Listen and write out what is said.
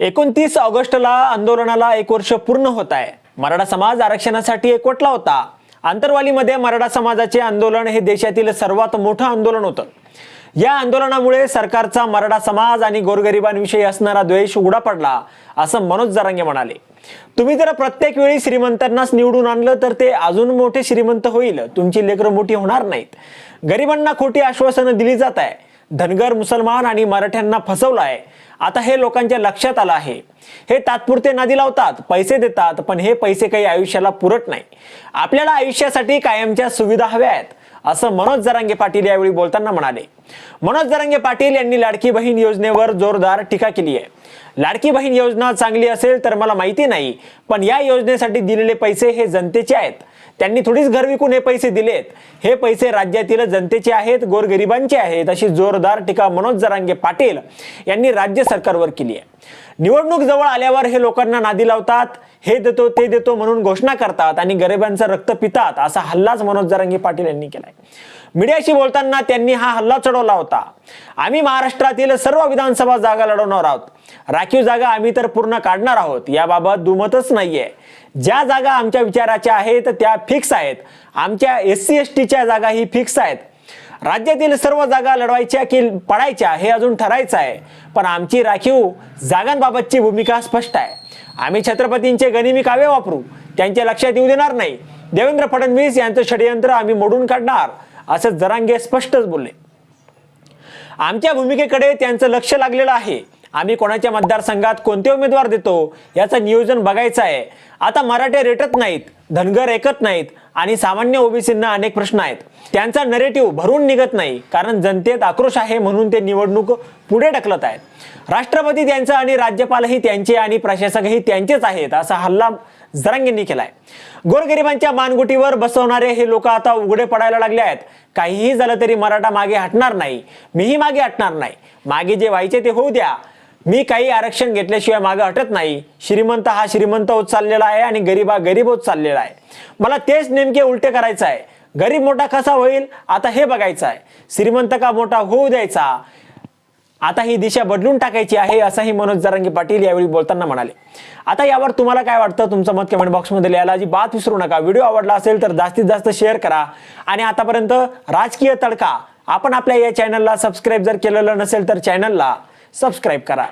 एकोणतीस ऑगस्टला आंदोलनाला एक वर्ष पूर्ण होत आहे. मराठा समाज आरक्षणासाठी एकवटला होता. आंतरवालीमध्ये मराठा समाजाचे आंदोलन हे देशातील सर्वात मोठं आंदोलन होतं. या आंदोलनामुळे सरकारचा मराठा समाज आणि गोरगरिबांविषयी असणारा द्वेष उघडा पडला असं मनोज जरांगे म्हणाले. तुम्ही जर प्रत्येक वेळी श्रीमंतांनाच निवडून आणलं तर ते अजून मोठे श्रीमंत होईल. तुमची लेकरं मोठी होणार नाहीत. गरिबांना खोटी आश्वासनं दिली जात आहे. धनगर मुसलमान आणि मराठ्यांना फसवलं आहे आता हे लोकांच्या लक्षात आलं आहे. हे तात्पुरते नादी लावतात पैसे देतात पण हे पैसे काही आयुष्याला पुरत नाही. आपल्याला आयुष्यासाठी कायमच्या सुविधा हव्या आहेत असं मनोज जरांगे पाटील यावेळी बोलताना म्हणाले. मनोज जरांगे पाटील यांनी लाडकी बहीण योजनेवर जोरदार टीका केली आहे. लाडकी बहीण योजना चांगली असेल तर मला माहिती नाही पण या योजनेसाठी दिलेले पैसे हे जनतेचे आहेत. त्यांनी थोडीच घर विकून हे पैसे दिलेत. हे पैसे राज्यातील जनतेचे आहेत गोरगरिबांचे आहेत अशी जोरदार टीका मनोज जरांगे पाटील यांनी राज्य सरकारवर केली आहे. निवडणूक जवळ आल्यावर हे लोकांना नादी लावतात हे देतो ते देतो म्हणून घोषणा करतात आणि गरिबांचं रक्त पितात असा हल्लाच मनोज जरांगे पाटील यांनी केलाय. मीडियाशी बोलताना त्यांनी हा हल्ला चढवला होता. आम्ही महाराष्ट्रातील सर्व विधानसभा जागा लढवणार आहोत. राखीव जागा आम्ही तर पूर्ण काढणार आहोत. याबाबत दुमतच नाहीये. ज्या जागा आमच्या विचाराच्या आहेत त्या फिक्स आहेत. आमच्या एस सी एस टीच्या जागा ही फिक्स आहेत. राज्यातील सर्व जागा लढवायच्या की पडायच्या हे अजून ठरायचं आहे. पण आमची राखीव जागांबाबतची भूमिका स्पष्ट आहे. आम्ही छत्रपतींचे गनिमी कावे वापरू. त्यांच्या लक्षात येऊ देणार नाही. देवेंद्र फडणवीस यांचं षडयंत्र आम्ही मोडून काढणार असं जरांगे स्पष्टच बोलले. आमच्या भूमिकेकडे त्यांचं लक्ष लागलेलं आहे. आम्ही कोणाच्या मतदारसंघात कोणते उमेदवार देतो याचं नियोजन बघायचं आहे. आता मराठे रेटत नाहीत धनगर ऐकत नाहीत आणि सामान्य ओबीसींना अनेक प्रश्न आहेत. त्यांचा नरेटिव्ह भरून निघत नाही कारण जनतेत आक्रोश आहे म्हणून ते निवडणूक पुढे ढकलत आहेत. राष्ट्रपती त्यांचा आणि राज्यपालही त्यांचे आणि प्रशासकही त्यांचेच आहेत असा हल्ला जरांगींनी केलाय. गोरगरिबांच्या मानगुटीवर बसवणारे हे लोक आता उघडे पडायला लागले आहेत. काहीही झालं तरी मराठा मागे हटणार नाही. मीही मागे हटणार नाही. मागे जे व्हायचे ते होऊ द्या. मी काही आरक्षण घेतल्याशिवाय मागं हटत नाही. श्रीमंत हा श्रीमंत होत चाललेला आहे आणि गरीब हा गरीब होत चाललेला आहे. मला तेच नेमके उलटे करायचं आहे. गरीब मोठा कसा होईल? आता हे बघायचं आहे. श्रीमंत का मोठा होऊ द्यायचा? आता ही दिशा बदलून टाकायची आहे असंही मनोज जरंगी पाटील यावेळी बोलताना म्हणाले. आता यावर तुम्हाला काय वाटतं? तुमचं मत कमेंट बॉक्समध्ये लिहायला अजिबात विसरू नका. व्हिडिओ आवडला असेल तर जास्तीत जास्त शेअर करा. आणि आतापर्यंत राजकीय तडका. आपण आपल्या या चॅनलला सबस्क्राईब जर केलेलं नसेल तर चॅनलला सबस्क्राईब करा.